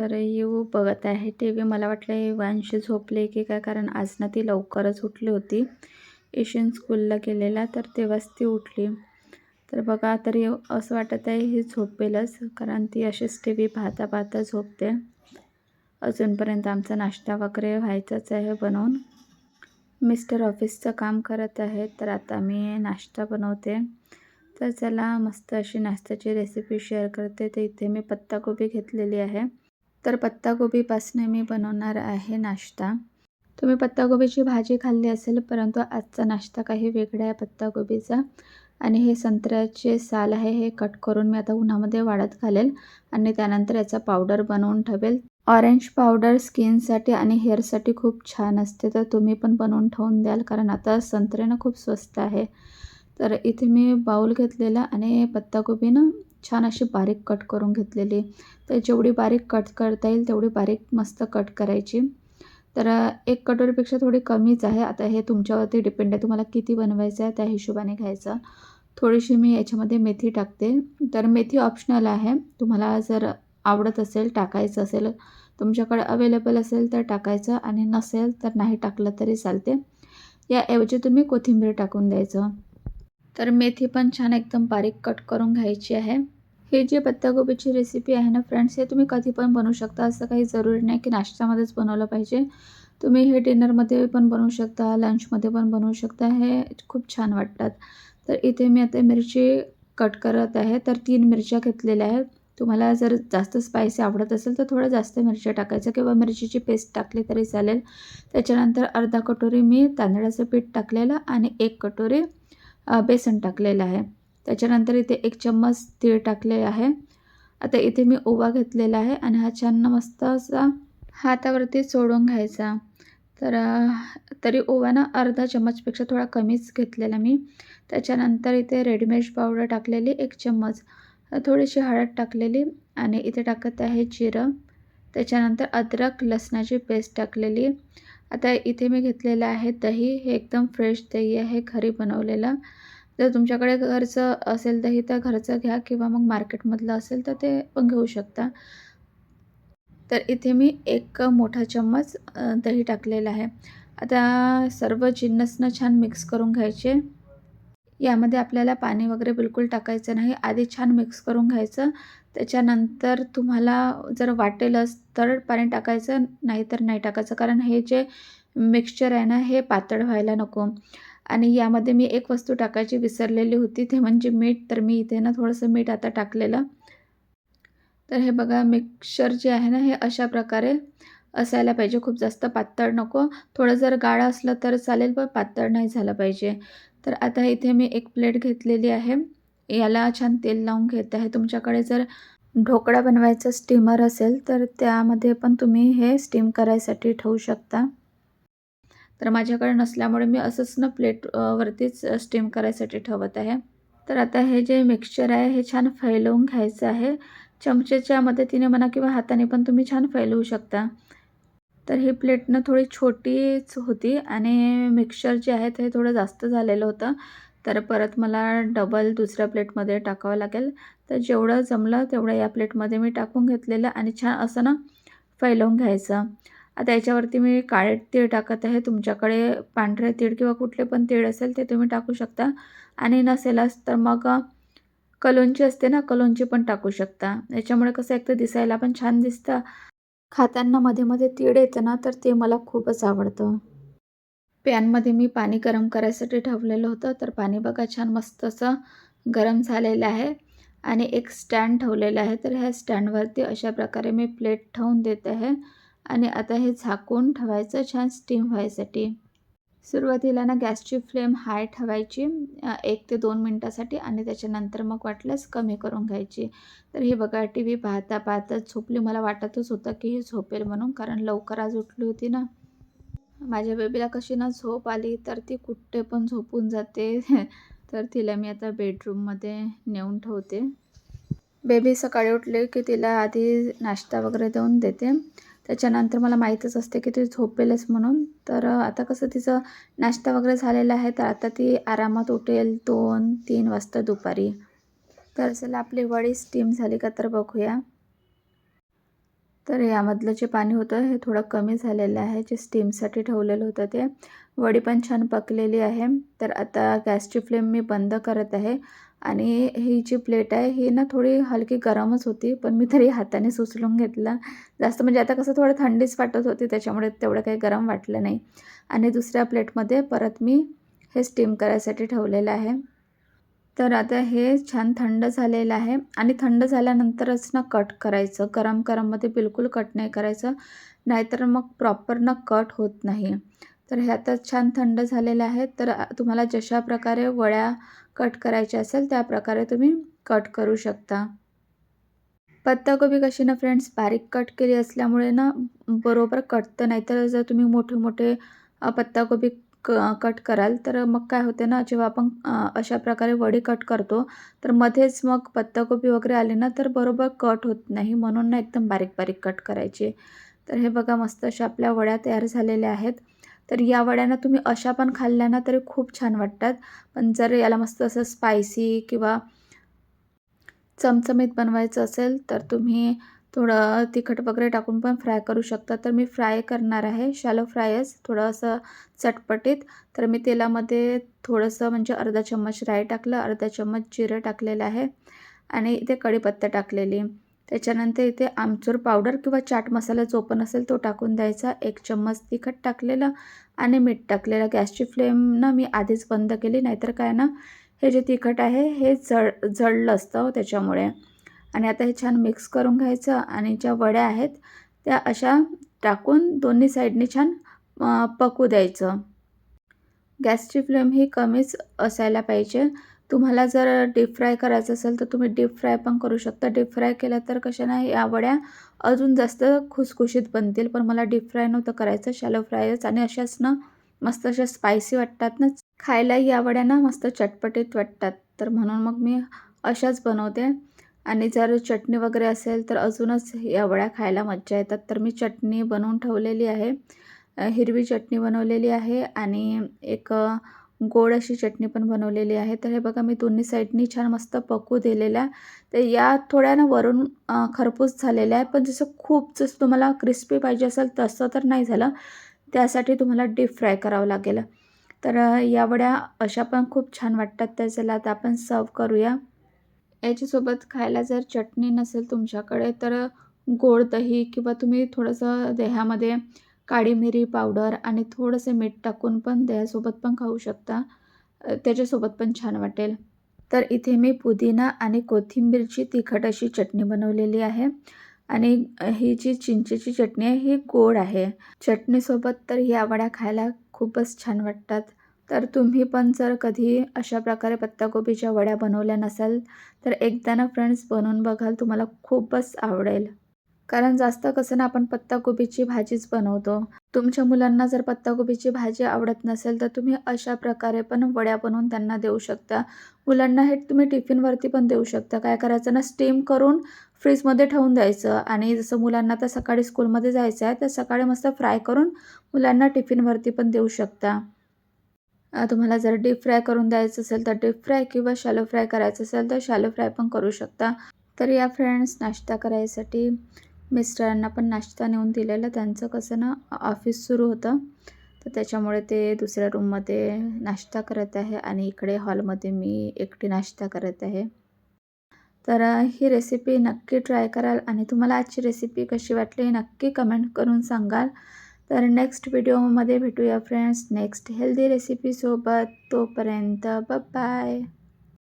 तर येऊ बघत आहे. टी व्ही मला वाटलं वांशी झोपले की काय? कारण आज ना ती लवकरच उठली होती. एशियन स्कूलला गेलेला तर तेव्हाच ती उठली. तर बघा तरी असं वाटत आहे ही झोपेलच कारण ती अशीच टी व्ही पाहता पाहता झोपते. अजूनपर्यंत आमचा नाश्ता वगैरे व्हायचाच आहे बनवून. मिस्टर ऑफिसचं काम करत आहे तर आता मी नाश्ता बनवते. तर चला मस्त अशी नाश्त्याची रेसिपी शेअर करते. तर इथे मी पत्ताकोबी घेतलेली आहे. तर पत्ताकोबीपासून मी बनवणार आहे नाश्ता. तुम्ही पत्ताकोबीची भाजी खाल्ली असेल परंतु आजचा नाश्ता काही वेगळा आहे पत्ताकोबीचा आणि हे संत्र्याचे साल आहे हे कट करून मी आता उन्हामध्ये वाढत घालेल आणि त्यानंतर याचा पावडर बनवून ठेवेल. ऑरेंज पावडर स्किनसाठी आणि हेअरसाठी खूप छान असते तर तुम्ही पण बनवून ठेवून द्याल कारण आता संत्र्यानं खूप स्वस्त आहे. तर इथे मी बाऊल घेतलेला आणि पत्ताकोबीनं छान अशी बारीक कट करून घेतलेली. तर जेवढी बारीक कट करता येईल तेवढी बारीक मस्त कट करायची. तर एक कटोरीपेक्षा थोडी कमीच आहे. आता हे तुमच्यावरती डिपेंड आहे. तुम्हाला किती बनवायचं आहे त्या हिशोबाने घ्यायचं. थोडीशी मी याच्यामध्ये मेथी टाकते. तर मेथी ऑप्शनल आहे. तुम्हाला जर आवडत असेल टाकायचं असेल तुमच्याकडे अवेलेबल असेल तर टाकायचं आणि नसेल तर नाही टाकलं तरी चालते. याऐवजी तुम्ही कोथिंबीर टाकून द्यायचं. तर मेथी पण छान एकदम बारीक कट करून घ्यायची आहे. हे जी पत्ताकोबीची रेसिपी आहे ना फ्रेंड्स हे तुम्ही कधी पण बनवू शकता. असं काही जरुरी नाही की नाश्त्यामध्येच बनवलं पाहिजे. तुम्ही हे डिनरमध्ये पण बनवू शकता लंचमध्ये पण बनवू शकता. हे खूप छान वाटतात. तर इथे मी आता मिरची कट करत आहे. तर तीन मिरच्या घेतलेल्या आहेत. तुम्हाला जर जास्त स्पायसी आवडत असेल तर थोडं जास्त मिरच्या टाकायचं किंवा मिरचीची पेस्ट टाकली तरी चालेल. त्याच्यानंतर अर्धा कटोरी मी तांदळाचं पीठ टाकलेलं आणि एक कटोरी बेसन टाकलेलं आहे. त्याच्यानंतर इथे एक चम्मच तीळ टाकले आहे. आता इथे मी ओवा घेतलेला आहे आणि हा छान मस्त असा हातावरती सोडून घ्यायचा. तर तरी ओव्यानं अर्धा चम्मचपेक्षा थोडा कमीच घेतलेला मी. त्याच्यानंतर इथे रेडीमेड पावडर टाकलेली एक चम्मच. थोडीशी हळद टाकलेली आणि इथे टाकत आहे जिरं. त्याच्यानंतर अद्रक लसणाची पेस्ट टाकलेली. आता इथे मी घेतलेलं आहे दही. हे एकदम फ्रेश दही आहे घरी बनवलेलं. जर तुमच्याकडे घरचं असेल दही तर घरचं घ्या किंवा मग मार्केटमधलं असेल तर ते पण घेऊ शकता. तर इथे मी एक मोठा चम्मच दही टाकलेला आहे. आता सर्व जिन्नसनं छान मिक्स करून घ्यायचे. यामध्ये आपल्याला पाणी वगैरे बिलकुल टाकायचं नाही. आधी छान मिक्स करून घ्यायचं. त्याच्यानंतर तुम्हाला जर वाटेलच तर पाणी टाकायचं नाही तर नाही टाकायचं. कारण हे जे मिक्सचर आहे ना हे पातळ व्हायला नको. आणि यामध्ये मी एक वस्तू टाकायची विसरलेली होती. ते म्हणजे मीठ. तर मी इथे ना थोडंसं मीठ आता टाकलेलं. तर हे बघा मिक्सचर जे आहे ना हे अशा प्रकारे असायला पाहिजे. खूप जास्त पातळ नको. थोडं जर गाळं असलं तर चालेल पण पातळ नाही झालं पाहिजे. तर आता इथे मी एक प्लेट घेतलेली आहे. याला छान तेल लावून घेत आहे. तुमच्याकडे जर ढोकळा बनवायचं स्टीमर असेल तर त्यामध्ये पण तुम्ही हे स्टीम करायसाठी ठेवू शकता. तर माझ्याकडे नसल्यामुळे मी असंच ना प्लेट वरतीच स्टीम करायसाठी ठेवत आहे. तर आता हे जे मिक्सचर आहे हे छान फैलवून घ्यायचं आहे. चमचेच्या मदतीने म्हणा किंवा हाताने पण तुम्ही छान फैलवू शकता. तर ही प्लेटनं थोडी छोटीच होती आणि मिक्सचर जे आहे ते थोडं जास्त झालेलं होतं. तर परत मला डबल दुसऱ्या प्लेटमध्ये टाकावं लागेल. तर जेवढं जमलं तेवढं या प्लेटमध्ये मी टाकून घेतलेलं आणि छान असं ना फैलवून घ्यायचं. आता याच्यावरती मी काळे तीळ टाकत आहे. तुमच्याकडे पांढरे तीळ किंवा कुठले पण तीळ असेल ते तुम्ही टाकू शकता. आणि नसेलच तर मग कलोंची असते ना कलोंची पण टाकू शकता. याच्यामुळे कसं एक तर दिसायला पण छान दिसतं खाताना मध्ये मध्ये तीळ येतं ना तर ते मला खूपच आवडतं. पॅनमध्ये मी पाणी गरम करायसाठी ठेवलेलं होतं तर पाणी बघा छान मस्त असं गरम झालेलं आहे. आणि एक स्टँड ठेवलेलं आहे तर ह्या स्टँडवरती अशा प्रकारे मी प्लेट ठेवून देत आहे. आणि आता हे झाकून ठेवायचं छान स्टीम व्हायसाठी. सुरुवातीला ना गॅसची फ्लेम हाय ठेवायची एक ते दोन मिनटासाठी आणि त्याच्यानंतर मग वाटल्यास कमी करून घ्यायची. तर ही बघा टी व्ही पाहता पाहता झोपली. मला वाटतच होतं की ही झोपेल म्हणून कारण लवकर आज उठली होती ना. माझ्या बेबीला कशी ना झोप आली तर ती कुठे पण झोपून जाते. तर तिला मी आता बेडरूममध्ये नेऊन ठेवते. बेबी सकाळी उठले की तिला आधी नाश्ता वगैरे देऊन देते. त्याच्यानंतर मला माहीतच असते की ती झोपेलच म्हणून. तर आता कसं तिचं नाश्ता वगैरे झालेला आहे तर आता ती आरामात उठेल दोन तीन वाजता दुपारी. तर चला आपली वडी स्टीम झाली का तर बघूया. तर यामधलं जे पाणी होतं हे थोडं कमी झालेलं आहे. जे स्टीमसाठी ठेवलेलं होतं ते. वडी पण छान पकलेली आहे. तर आता गॅसची फ्लेम मी बंद करत आहे. आणि ही जी प्लेट आहे ही ना थोडी हलकी गरमच होती. पण मी तरी हाताने सुचलून घेतला. जास्त म्हणजे आता कसं थोडं थंडीच वाटत होती. त्याच्यामुळे तेवढं काही गरम वाटलं नाही. आणि दुसऱ्या प्लेटमध्ये परत मी हे स्टीम करायसाठी ठेवलेलं आहे. तर आता हे छान थंड झालेलं आहे आणि थंड झाल्यानंतरच ना कट करायचं. गरम गरममध्ये बिलकुल कट नाही करायचं. नाहीतर मग प्रॉपर ना कट होत नाही. तर हे आता छान थंड झालेलं आहे. तर तुम्हाला जशा प्रकारे वड्या कट करायच्या असेल त्या प्रकारे तुम्ही कट करू शकता. पत्ताकोबी कशी ना फ्रेंड्स बारीक कट केली असल्यामुळे ना बरोबर कटतं. नाही तर जर तुम्ही मोठे मोठे पत्ताकोबी क कट कराल तर मग काय होते ना जेव्हा आपण अशा प्रकारे वडी कट करतो तर मध्येच मग पत्ताकोबी वगैरे आली ना तर बरोबर कट होत नाही. म्हणून ना एकदम बारीक बारीक कट करायची. तर हे बघा मस्त अशा आपल्या वड्या तयार झालेल्या आहेत. तर या वड्यांना तुम्ही अशा पण खाल्ल्या ना तरी खूप छान वाटतात. पण जर याला मस्त असं स्पायसी किंवा चमचमीत बनवायचं असेल तर तुम्ही थोडं तिखट वगैरे टाकून पण फ्राय करू शकता. तर मी फ्राय करणार आहे. शॅलो फ्रायच थोडं असं चटपटीत. तर मी तेलामध्ये थोडंसं म्हणजे अर्धा चम्मच राई टाकलं अर्धा चम्मच जिरं टाकलेलं आहे आणि इथे कढीपत्ता टाकलेली. त्याच्यानंतर इथे आमचूर पावडर किंवा चाट मसाला जो पण असेल तो टाकून द्यायचा. एक चम्मच तिखट टाकलेलं आणि मीठ टाकलेलं. गॅसची फ्लेम ना मी आधीच बंद केली नाहीतर काय ना हे जे तिखट आहे हे जळ जळलं असतं हो त्याच्यामुळे. आणि आता हे छान मिक्स करून घ्यायचं आणि ज्या वड्या आहेत त्या अशा टाकून दोन्ही साईडने छान पकू द्यायचं. गॅसची फ्लेम ही कमीच असायला पाहिजे. तुम्हाला जर डीप फ्राय करायचं असेल तर तुम्ही डीप फ्राय पण करू शकता. डीप फ्राय केलं तर कशा नाही या वड्या अजून जास्त खुसखुशीत बनतील. पण मला डीप फ्राय नव्हतं करायचं शॅलो फ्रायच आणि अशाच ना मस्त अशा स्पायसी वाटतात ना. खायला या वड्या ना मस्त चटपटीत वाटतात. तर म्हणून मग मी अशाच बनवते. आणि जर चटणी वगैरे असेल तर अजूनच या वड्या खायला मज्जा येतात. तर मी चटणी बनवून ठेवलेली आहे. हिरवी चटणी बनवलेली आहे आणि एक गोड अशी चटणी पण बनवलेली आहे. तर हे बघा मी दोन्ही साईडनी छान मस्त पकू दिलेल्या. तर या थोड्या ना वरून खरपूस झालेल्या आहे पण जसं खूप जसं तुम्हाला क्रिस्पी पाहिजे असेल तसं तर नाही झालं. त्यासाठी तुम्हाला डीप फ्राय करावं लागेल. तर या वड्या अशा पण खूप छान वाटतात. तर चला आता आपण सर्व करूया. याच्यासोबत खायला जर चटणी नसेल तुमच्याकडे तर गोड दही किंवा तुम्ही थोडंसं दह्यामध्ये काळी मिरी पावडर आणि थोडंसं मीठ टाकून पण दह्यासोबत पण खाऊ शकता. त्याच्यासोबत पण छान वाटेल. तर इथे मी पुदिना आणि कोथिंबीरची तिखट अशी चटणी बनवलेली आहे. आणि ही जी चिंचेची चटणी आहे ही गोड आहे. चटणीसोबत तर ही आवड्या खायला खूपच छान वाटतात. तर तुम्ही पण जर कधी अशा प्रकारे पत्ताकोबीच्या वड्या बनवल्या नसाल तर एकदा ना फ्रेंड्स बनवून बघाल तुम्हाला खूपच आवडेल. कारण जास्त कसं ना आपण पत्ताकोबीची भाजीच बनवतो. तुमच्या मुलांना जर पत्ताकोबीची भाजी आवडत नसेल तर तुम्ही अशा प्रकारे पण वड्या बनवून त्यांना देऊ शकता. मुलांना हे तुम्ही टिफिनवरती पण देऊ शकता. काय करायचं ना स्टीम करून फ्रीजमध्ये ठेवून द्यायचं. आणि जसं मुलांना तर सकाळी स्कूलमध्ये जायचं आहे तर सकाळी मस्त फ्राय करून मुलांना टिफिनवरती पण देऊ शकता. तुम्हाला जर डीप फ्राय करून द्यायचं असेल तर डीप फ्राय किंवा शॅलो फ्राय करायचं असेल तर शॅलो फ्राय पण करू शकता. तर या फ्रेंड्स नाश्ता करायसाठी मिस्टरांना पण नाश्ता नेऊन दिलेला. त्यांचं कसं ना ऑफिस सुरू होतं. तर त्याच्यामुळे ते दुसऱ्या रूममध्ये नाश्ता करत आहे आणि इकडे हॉलमध्ये मी एकटी नाश्ता करत आहे. तर ही रेसिपी नक्की ट्राय कराल आणि तुम्हाला आजची रेसिपी कशी वाटली नक्की कमेंट करून सांगाल. तर नेक्स्ट व्हिडिओमध्ये भेटूया फ्रेंड्स नेक्स्ट हेल्दी रेसिपीसोबत तोपर्यंत बाय